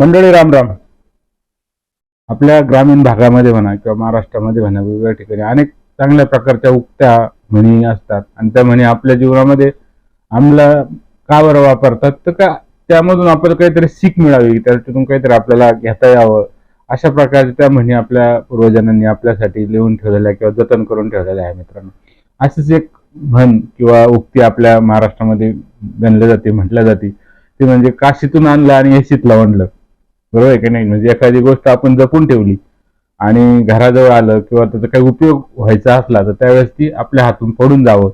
मंडळी राम राम. आपल्या ग्रामीण भागामध्ये म्हणा किंवा महाराष्ट्रामध्ये म्हणा वेगवेगळ्या ठिकाणी अनेक चांगल्या प्रकारच्या उक्त्या म्हणी असतात. आणि त्या म्हणी आपल्या जीवनामध्ये आम्हाला का बरं वापरतात? तर का त्यामधून आपल्याला काहीतरी सीख मिळावी त्यातून काहीतरी आपल्याला घेता यावं? अशा प्रकारच्या त्या म्हणी आपल्या पूर्वजांनी आपल्यासाठी लिहून ठेवलेल्या किंवा जतन करून ठेवलेल्या आहे मित्रांनो. अशीच एक म्हण किंवा उक्ती आपल्या महाराष्ट्रामध्ये गणल्या जाते म्हटल्या जाते. ती म्हणजे काशीतून आणलं आणि एसीत लावणलं बरोबर आहे की नाही? म्हणजे एखादी गोष्ट आपण जपून ठेवली आणि घराजवळ आलं किंवा त्याचा काही उपयोग व्हायचा असला तर त्यावेळेस ती आपल्या हातून पडून जावं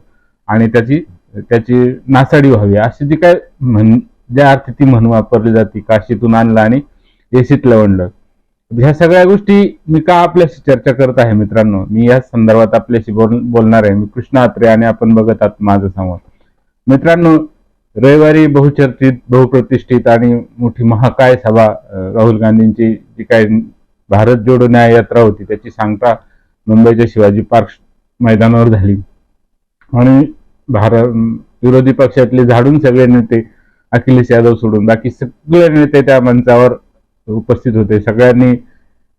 आणि त्याची त्याची नासाडी व्हावी. अशी जी काय म्हण ज्या अर्थी ती म्हण वापरली जाते काशीतून आणलं आणि एसीत लवणलं ह्या सगळ्या गोष्टी मी का आपल्याशी चर्चा करत आहे मित्रांनो? मी या संदर्भात आपल्याशी बोल बोलणार आहे. मी कृष्णा अत्रे आणि आपण बघत आहात माझं संवाद मित्रांनो रविवारी बहुचर्चित बहुप्रतिष्ठित आणि मोठी महाकाय सभा राहुल गांधींची जी काय भारत जोडो न्याय यात्रा होती त्याची सांगता मुंबईच्या शिवाजी पार्क मैदानावर झाली. आणि भारत विरोधी पक्षातले झाडून सगळे नेते अखिलेश यादव सोडून बाकी सगळे नेते त्या मंचावर उपस्थित होते. सगळ्यांनी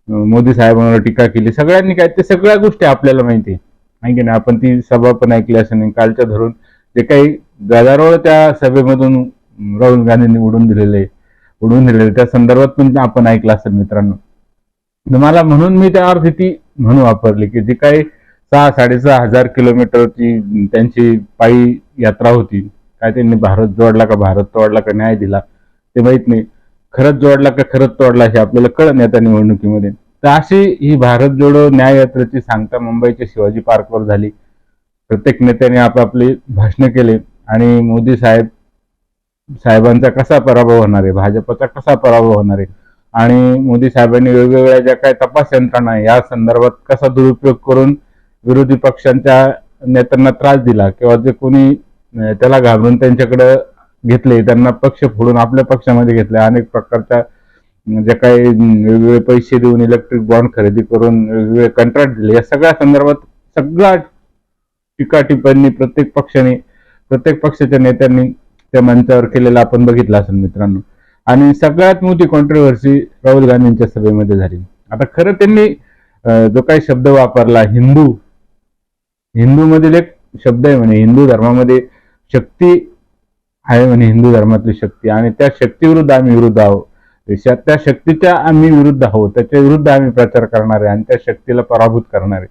मोदी साहेबांवर टीका केली. सगळ्यांनी काय ते सगळ्या गोष्टी आपल्याला माहिती आहे. की नाही आपण ती सभा पण ऐकली असं नाही कालच्या धरून जे काही गदारोळ त्या सभेमधून राहुल गांधींनी उडून दिलेले उडवून दिलेले त्या संदर्भात पण आपण ऐकलं असेल मित्रांनो. तर मला म्हणून मी त्या अर्थी ती म्हणून वापरली की जी काही सहा साडेसहा हजार किलोमीटरची त्यांची पायी यात्रा होती काय त्यांनी भारत जोडला का भारत तोडला का न्याय दिला ते माहीत नाही. खरंच जोडला का खरंच तोडला हे आपल्याला कळण येत्या निवडणुकीमध्ये. तर अशी ही भारत जोडो न्याय यात्रेची सांगता मुंबईच्या शिवाजी पार्कवर झाली. प्रत्येक नेत्याने आपापली भाषणं केले आणि मोदी साहेब साहेबांचा कसा पराभव होणार आहे? भाजपचा कसा पराभव होणार आहे? आणि मोदी साहेबांनी वेगवेगळ्या ज्या काही तपास यंत्रणा या संदर्भात कसा दुरुपयोग करून विरोधी पक्षांच्या नेत्यांना त्रास दिला किंवा जे कोणी त्याला घाबरून त्यांच्याकडे घेतले त्यांना पक्ष फोडून आपल्या पक्षामध्ये घेतले अनेक प्रकारच्या जे काही वेगवेगळे पैसे देऊन इलेक्ट्रिक बॉन्ड खरेदी करून वेगवेगळे कंत्राट दिले या सगळ्या संदर्भात सगळा टीका टिप्पणी प्रत्येक पक्षाने प्रत्येक पक्षाच्या नेत्यांनी त्या मंचावर केलेला आपण बघितलं असेल मित्रांनो. आणि सगळ्यात मोठी कॉन्ट्रोव्हर्सी राहुल गांधींच्या सभेमध्ये झाली. आता खरं त्यांनी जो काही शब्द वापरला हिंदू हिंदू मधील एक शब्द आहे म्हणे हिंदू धर्मामध्ये शक्ती आहे म्हणे हिंदू धर्मातली शक्ती. आणि त्या शक्तीविरुद्ध आम्ही विरुद्ध आहोत. त्या शक्तीच्या आम्ही विरुद्ध आहोत त्याच्या विरुद्ध आम्ही प्रचार करणार आहे आणि त्या शक्तीला पराभूत करणार आहे.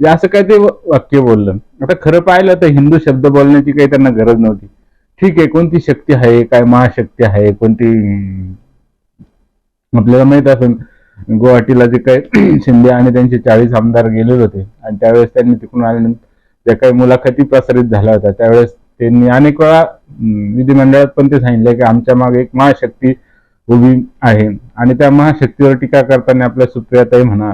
असं काय ते वाक्य बोललं. आता खरं पाहिलं तर हिंदू शब्द बोलण्याची काही त्यांना गरज नव्हती. ठीक आहे कोणती शक्ती आहे काय महाशक्ती आहे कोणती आपल्याला माहीत असेल गुवाहाटीला जे काही शिंदे आणि त्यांचे चाळीस आमदार गेलेले होते आणि त्यावेळेस त्यांनी तिकडून आल्यानंतर ज्या काही मुलाखती प्रसारित झाल्या होत्या त्यावेळेस त्यांनी अनेक वेळा विधिमंडळात पण ते सांगितले की आमच्या मागे एक महाशक्ती उभी आहे. आणि त्या महाशक्तीवर टीका करताना आपल्या सुप्रियाताई म्हणा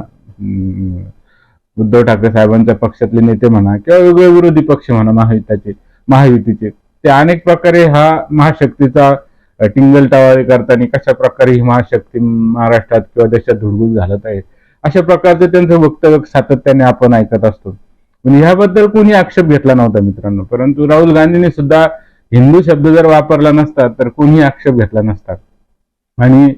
उद्धव ठाकरे साहेबांच्या पक्षातले नेते म्हणा किंवा वेगवेगळे विरोधी पक्ष म्हणा महायुताचे महायुतीचे ते अनेक प्रकारे हा महाशक्तीचा टिंगल टावाळे करताना कशा प्रकारे ही महाशक्ती महाराष्ट्रात किंवा देशात धुडगुस घालत आहे अशा प्रकारचं त्यांचं वक्तव्य सातत्याने आपण ऐकत असतो. पण ह्याबद्दल कोणी आक्षेप घेतला नव्हता मित्रांनो परंतु राहुल गांधींनी सुद्धा हिंदू शब्द जर वापरला नसता तर कोणी आक्षेप घेतला नसता. आणि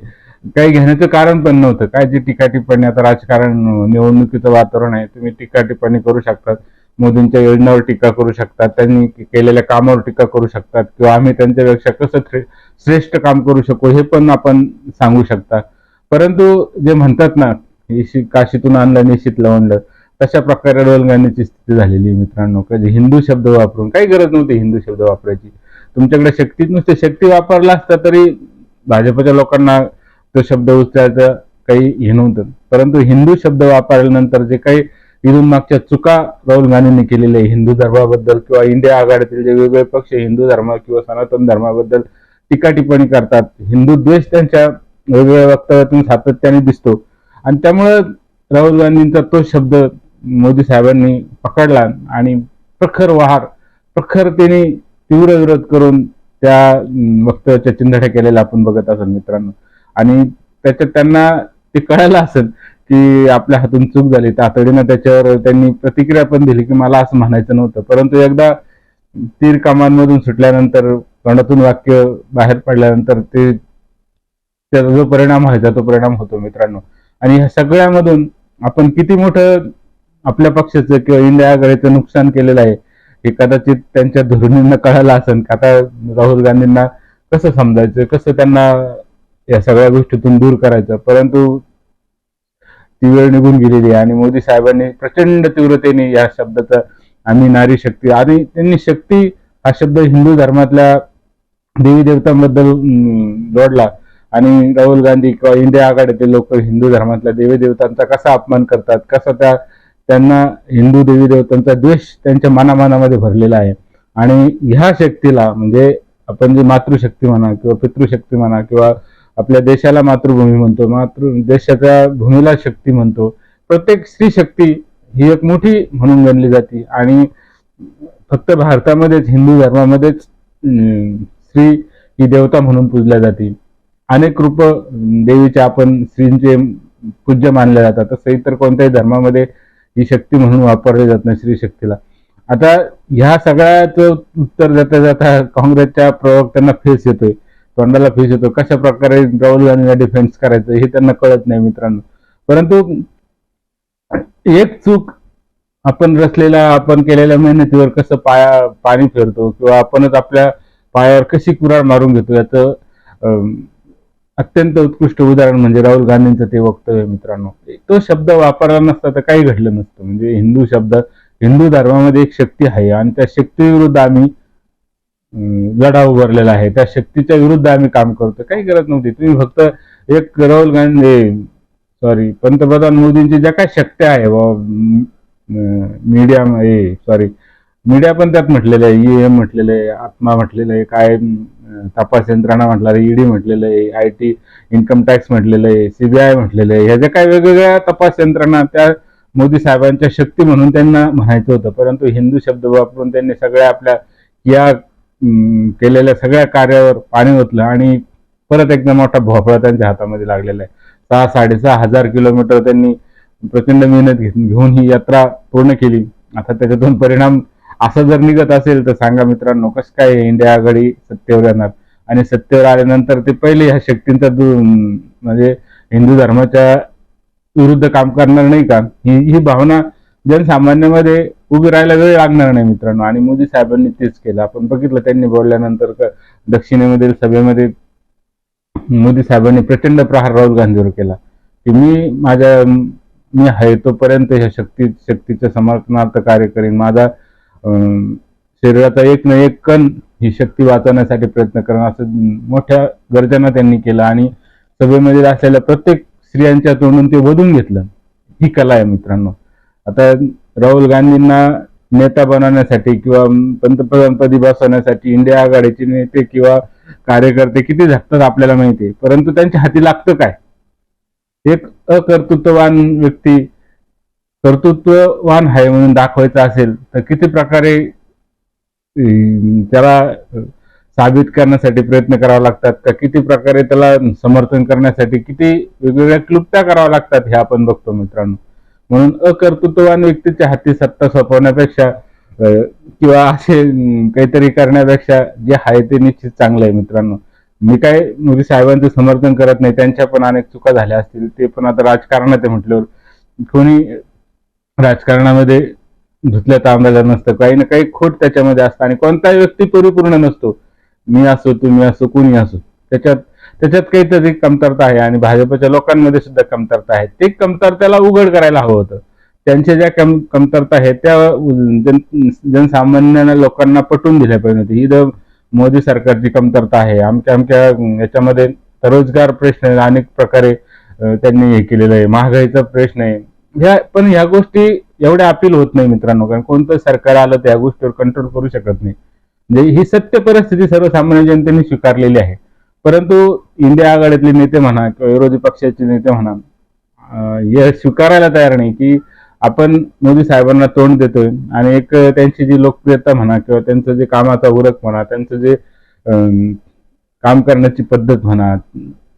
काही घेण्याचं कारण पण नव्हतं. काय जे टीका टिप्पणी आता राजकारण निवडणुकीचं वातावरण आहे तुम्ही टीका टिप्पणी करू शकतात. मोदींच्या योजनावर टीका करू शकतात. त्यांनी केलेल्या कामावर टीका करू शकतात. किंवा आम्ही त्यांच्यापेक्षा कसं श्रेष्ठ काम करू शकू हे पण आपण सांगू शकता परंतु जे म्हणतात ना काशीतून आणलं निश्चित लवणलं तशा प्रकारे डोलगाण्याची स्थिती झालेली आहे मित्रांनो. कधी हिंदू शब्द वापरून काही गरज नव्हती हिंदू शब्द वापरायची. तुमच्याकडे शक्तीच नुसते शक्ती वापरला असता तरी भाजपच्या लोकांना तो शब्द उचलायचं काही हे नव्हतं. परंतु हिंदू शब्द वापरल्यानंतर जे काही इथून मागच्या चुका राहुल गांधींनी केलेल्या आहे हिंदू धर्माबद्दल किंवा इंडिया आघाडीतील जे वेगवेगळे पक्ष हिंदू धर्म किंवा सनातन धर्माबद्दल टीका टिप्पणी करतात. हिंदू द्वेष त्यांच्या वेगवेगळ्या वक्तव्यातून सातत्याने दिसतो. आणि त्यामुळं राहुल गांधींचा तो शब्द मोदी साहेबांनी पकडला आणि प्रखर वहार प्रखरतेने तीव्र विरोध करून त्या वक्तव्याच्या चिंधड्या केलेल्या आपण बघत असाल मित्रांनो. आणि त्याच्यात त्यांना ते कळायला असेल की आपल्या हातून चूक झाली. तातडीनं त्याच्यावर त्यांनी प्रतिक्रिया पण दिली की मला असं म्हणायचं नव्हतं. परंतु एकदा तीर कामांमधून सुटल्यानंतर तोंडातून वाक्य बाहेर पडल्यानंतर ते त्याचा जो परिणाम व्हायचा तो परिणाम होतो मित्रांनो. आणि ह्या सगळ्यामधून आपण किती मोठं आपल्या पक्षाचं किंवा इंडिया आघाडीचं नुकसान केलेलं आहे हे कदाचित त्यांच्या धोरणींना कळायला असेल. का आता राहुल गांधींना कसं समजायचं? कसं त्यांना या सगळ्या गोष्टीतून दूर करायचं. परंतु ती वेळ निघून गेलेली आणि मोदी साहेबांनी प्रचंड तीव्रतेने या शब्दाचा आम्ही नारी शक्ती आणि त्यांनी शक्ती हा शब्द हिंदू धर्मातल्या देवी देवतांबद्दल जोडला. आणि राहुल गांधी किंवा इंडिया आघाडीतील लोक हिंदू धर्मातल्या देवी देवतांचा कसा अपमान करतात कसा त्या त्यांना हिंदू देवी देवतांचा द्वेष त्यांच्या मनामनामध्ये भरलेला आहे. आणि ह्या शक्तीला म्हणजे आपण जे मातृशक्ती म्हणा किंवा पितृशक्ती म्हणा किंवा आपल्या देशाला मातृभूमी म्हणतो मातृ देशाच्या भूमीला शक्ती म्हणतो. प्रत्येक स्त्री शक्ती ही एक मोठी म्हणून गणली जाते. आणि फक्त भारतामध्येच हिंदू धर्मामध्येच स्त्री ही देवता म्हणून पूजल्या जाते. अनेक रूप देवीचे आपण स्त्रींचे पूज्य मानले जातात. तसं इतर कोणत्याही धर्मामध्ये ही शक्ती म्हणून वापरली जात नाही स्त्री शक्तीला. आता ह्या सगळ्याच उत्तर देता जाता काँग्रेसच्या प्रवक्त्यांना फेस येतोय. तोंडाला फेस येतो. कशा प्रकारे राहुल गांधीला डिफेन्स करायचं हे त्यांना कळत नाही मित्रांनो. परंतु एक चूक आपण रचलेल्या आपण केलेल्या मेहनतीवर कसं पाया पाणी फिरतो किंवा आपणच आपल्या पायावर कशी कुराड मारून घेतो याचं अं, अत्यंत उत्कृष्ट उदाहरण म्हणजे राहुल गांधींचं ते वक्तव्य मित्रांनो. तो शब्द वापरला नसता तर काही घडलं नसतं. म्हणजे हिंदू शब्द हिंदू धर्मामध्ये एक शक्ती आहे आणि त्या शक्तीविरुद्ध आम्ही लढा उभारलेला आहे. त्या शक्तीच्या विरुद्ध आम्ही काम करतो काही गरज नव्हती. तुम्ही फक्त एक राहुल गांधी सॉरी पंतप्रधान मोदींची ज्या काय शक्त्या आहे मीडिया सॉरी मीडिया पण त्यात म्हटलेलं आहे. ईएम म्हटलेलं आहे आत्मा म्हटलेलं आहे काय तपास यंत्रणा म्हटलं ईडी म्हटलेलं आहे आय टी इन्कम टॅक्स म्हटलेलं आहे सीबीआय म्हटलेलं आहे. ह्या ज्या काही वेगवेगळ्या तपास यंत्रणा त्या मोदी साहेबांच्या शक्ती म्हणून त्यांना म्हणायचं होतं. परंतु हिंदू शब्द वापरून त्यांनी सगळ्या आपल्या या केलेल्या सगळ्या कार्यावर पाणी ओतलं आणि परत एकदा मोठा भोपळा त्यांच्या हातामध्ये लागलेला आहे. सहा साडेसहा हजार किलोमीटर त्यांनी प्रचंड मेहनत घेऊन ही यात्रा पूर्ण केली. आता त्याच्यातून परिणाम असा जर निघत असेल तर सांगा मित्रांनो कसं काय इंडिया आघाडी सत्तेवर येणार? आणि सत्तेवर आल्यानंतर ते पहिले ह्या शक्तींचा म्हणजे हिंदू धर्माच्या विरुद्ध काम करणार नाही का? ही ही भावना जनसामान्यामध्ये उभी राहायला वेळ लागणार नाही मित्रांनो आणि मोदी साहेबांनी तेच केलं. आपण बघितलं त्यांनी बोलल्यानंतर क- दक्षिणेमधील सभेमध्ये मोदी साहेबांनी प्रचंड प्रहार राहुल गांधीवर केला. की मी माझ्या मी आहे तोपर्यंत ह्या शक्ती शक्तीच्या समर्थनार्थ कार्य करेन. माझा शरीराचा एक न एक कण ही शक्ती वाचवण्यासाठी प्रयत्न करणं असं मोठ्या गर्जना त्यांनी केलं. आणि सभेमध्ये असलेल्या प्रत्येक स्त्रियांच्या तोंडून ते वधून घेतलं. ही कला आहे मित्रांनो. आता राहुल गांधींना नेता बनवण्यासाठी किंवा पंतप्रधानपदी बसवण्यासाठी इंडिया आघाडीचे नेते किंवा कार्यकर्ते किती झाकतात आपल्याला माहिती आहे. परंतु त्यांच्या हाती लागतं काय? एक अकर्तृत्ववान व्यक्ती कर्तृत्ववान आहे म्हणून दाखवायचं असेल तर किती प्रकारे त्याला साबित करण्यासाठी प्रयत्न करावे लागतात का किती प्रकारे त्याला समर्थन करण्यासाठी किती वेगवेगळ्या क्लुप्त्या कराव्या लागतात हे आपण बघतो मित्रांनो. म्हणून अकर्तृत्ववान व्यक्तीच्या हाती सत्ता सोपवण्यापेक्षा किंवा असे काहीतरी करण्यापेक्षा जे आहे ते निश्चित चांगलं आहे मित्रांनो. मी काय मोदी साहेबांचं समर्थन करत नाही त्यांच्या पण अनेक चुका झाल्या असतील ते पण आता राजकारणात आहे म्हटल्यावर. कोणी राजकारणामध्ये धुतल्या तांबड्याला नसतं काही ना काही खोट त्याच्यामध्ये असतं आणि कोणताही व्यक्ती परिपूर्ण नसतो. मी असो तुम्ही असो कोणी असो. त्याच्यात त्याच्यात काहीतरी कमतरता आहे आणि भाजपच्या लोकांमध्ये सुद्धा कमतरता आहे. ते कमतरतेला उघड करायला हवं होतं. त्यांच्या ज्या कम कमतरता आहेत त्या जन जनसामान्य लोकांना पटवून दिल्या पाहिजे होती ही जर मोदी सरकारची कमतरता आहे. आमच्या आमच्या याच्यामध्ये रोजगार प्रश्न आहे, अनेक प्रकारे त्यांनी हे केलेलं आहे. महागाईचा प्रश्न आहे. ह्या पण ह्या गोष्टी एवढ्या अपील होत नाही मित्रांनो. कारण कोणतं सरकार आलं त्या गोष्टीवर कंट्रोल करू शकत नाही. म्हणजे ही सत्य परिस्थिती सर्वसामान्य जनतेने स्वीकारलेली आहे. परंतु इंडिया आघाडीतले नेते म्हणा किंवा विरोधी पक्षाचे नेते म्हणा हे स्वीकारायला तयार नाही की आपण मोदी साहेबांना तोंड देतोय आणि एक त्यांची जी लोकप्रियता म्हणा किंवा त्यांचं जे कामाचा उरक म्हणा त्यांचं जे काम करण्याची पद्धत म्हणा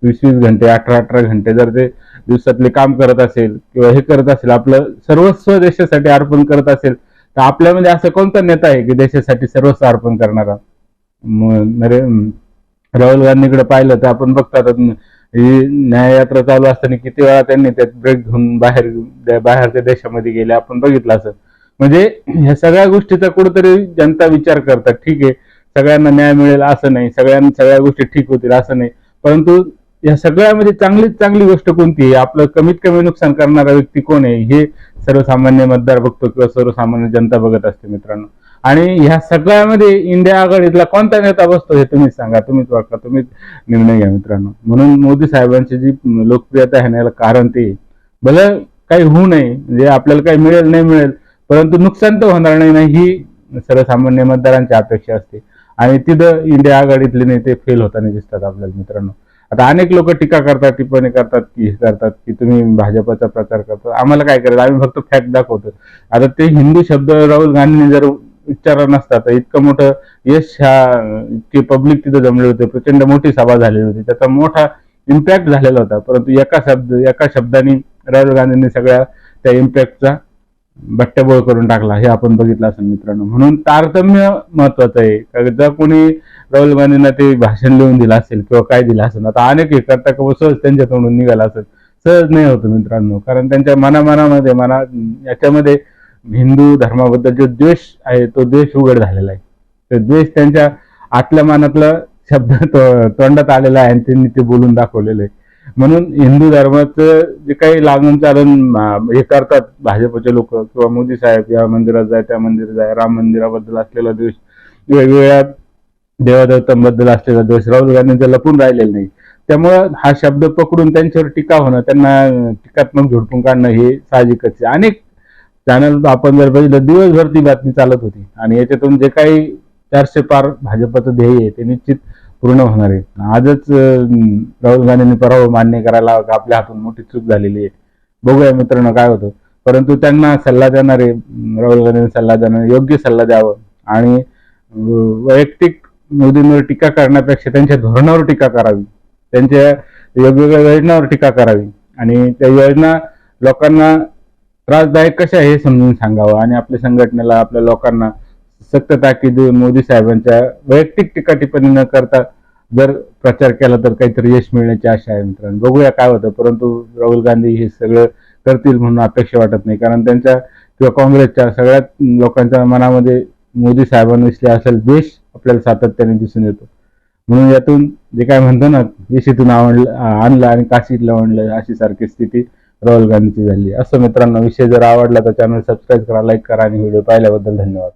वीस वीस घंटे अठरा अठरा घंटे जर ते दिवसातले काम करत असेल किंवा हे करत असेल आपलं सर्वस्व देशासाठी अर्पण करत असेल तर आपल्यामध्ये असं कोणता नेता आहे की देशासाठी सर्वस्व अर्पण करणारा? म- नरे राहुल गांधीकडे पाहिलं तर आपण बघतात ही न्याययात्रा चालू असताना किती वेळा त्यांनी त्यात ब्रेक घेऊन बाहेर बाहेरच्या देशामध्ये गेले आपण बघितलं असं. म्हणजे ह्या सगळ्या गोष्टीचा कुठेतरी जनता विचार करतात ठीक आहे सगळ्यांना न्याय मिळेल असं नाही सगळ्यांना सगळ्या गोष्टी ठीक होतील असं नाही. परंतु या सगळ्यामध्ये चांगलीच चांगली गोष्ट कोणती आहे? आपलं कमीत कमी नुकसान करणारा व्यक्ती कोण आहे? हे सर्वसामान्य मतदार बघतो किंवा सर्वसामान्य जनता बघत असते मित्रांनो. आणि ह्या सगळ्यामध्ये इंडिया आघाडीतला कोणता नेता बसतो हे तुम्हीच सांगा. तुम्हीच वाटका तुम्हीच निर्णय घ्या मित्रांनो. म्हणून मोदी साहेबांची जी लोकप्रियता आहे ना याला कारण ते. भलं काही होऊ नये म्हणजे आपल्याला काही मिळेल नाही मिळेल परंतु नुकसान तर होणार नाही ना ही सर्वसामान्य मतदारांची अपेक्षा असते. आणि तिथं इंडिया आघाडीतले नेते फेल होताना दिसतात आपल्याला मित्रांनो. आता अनेक लोक टीका करतात टिप्पणी करतात की हे करतात की तुम्ही भाजपचा प्रचार करता. आम्हाला काय करायचं? आम्ही फक्त फॅक्ट दाखवतो आता ते हिंदू शब्द राहुल गांधींनी जर उच्चारला नसता. तर इतकं मोठं यश ह्या इतके पब्लिक तिथं जमले होते. प्रचंड मोठी सभा झालेली होती. त्याचा मोठा इम्पॅक्ट झालेला होता. परंतु एका शब्द एका शब्दाने राहुल गांधींनी सगळ्या त्या इम्पॅक्टचा बट्ट्याबोळ करून टाकला. हे आपण बघितलं असेल मित्रांनो. म्हणून तारतम्य महत्वाचं आहे. कारण जर कोणी राहुल गांधींना ते भाषण लिहून दिलं असेल किंवा काय दिलं असेल आता अनेक हे करता किंवा सहज त्यांच्या तोंडून निघाला असेल. सहज नाही होतं मित्रांनो. कारण त्यांच्या मनामनामध्ये मना याच्यामध्ये हिंदू धर्माबद्दल जो द्वेष आहे तो द्वेष उघड झालेला आहे. तर द्वेष त्यांच्या आतल्या मनातलं शब्द तोंडात आलेला आहे आणि त्यांनी ते बोलून दाखवलेलं आहे. म्हणून हिंदू धर्माचं जे काही लागून चालून हे करतात भाजपचे लोक किंवा मोदी साहेब या मंदिरात जाय त्या मंदिरात जाय राम मंदिराबद्दल असलेला द्वेष वेगवेगळ्या देवादेवतांबद्दल असलेला द्वेष राहुल गांधींचा लपून राहिलेला नाही. त्यामुळं हा शब्द पकडून त्यांच्यावर टीका होणं त्यांना टीकात्मक झोडपून काढणं हे साहजिकच आहे. अनेक चॅनल आपण जर बघितलं दिवसभर ती बातमी चालत होती. आणि याच्यातून जे काही चारशे पार भाजपचं ध्येय आहे ते निश्चित पूर्ण होणार आहे. आजच राहुल गांधींनी पराभव मान्य करायला आपल्या हातून मोठी चूक झालेली आहे. बघूया मित्रांनो काय होतं. परंतु त्यांना सल्ला देणारे राहुल गांधींनी सल्ला देणारे योग्य सल्ला द्यावं. आणि वैयक्तिक मोदींवर टीका करण्यापेक्षा त्यांच्या धोरणावर टीका करावी. त्यांच्या वेगवेगळ्या योजनावर टीका करावी. आणि त्या योजना लोकांना त्रासदायक कशा आहे हे समजून सांगावं? आणि आपल्या संघटनेला आपल्या लोकांना सक्त ताकीद मोदी साहेबांच्या वैयक्तिक टीका टिप्पणी न करता जर प्रचार केला तर काहीतरी यश मिळण्याची आशा आहे मित्रांनो. बघूया काय होतं. परंतु राहुल गांधी हे सगळं करतील म्हणून अपेक्षा वाटत नाही. कारण त्यांच्या किंवा काँग्रेसच्या सगळ्यात लोकांच्या मनामध्ये मोदी साहेबांविषयी असेल द्वेष आपल्याला सातत्याने दिसून येतो. म्हणून यातून जे काय म्हणतो ना येशीतून आवडलं आणलं आणि काशीतलं आणलं अशी सारखी स्थिती राहुल गांधीची झाली. असं मित्रांनो विषय जर आवडला तर चॅनल सबस्क्राईब करा लाईक करा आणि व्हिडिओ पाहिल्याबद्दल धन्यवाद.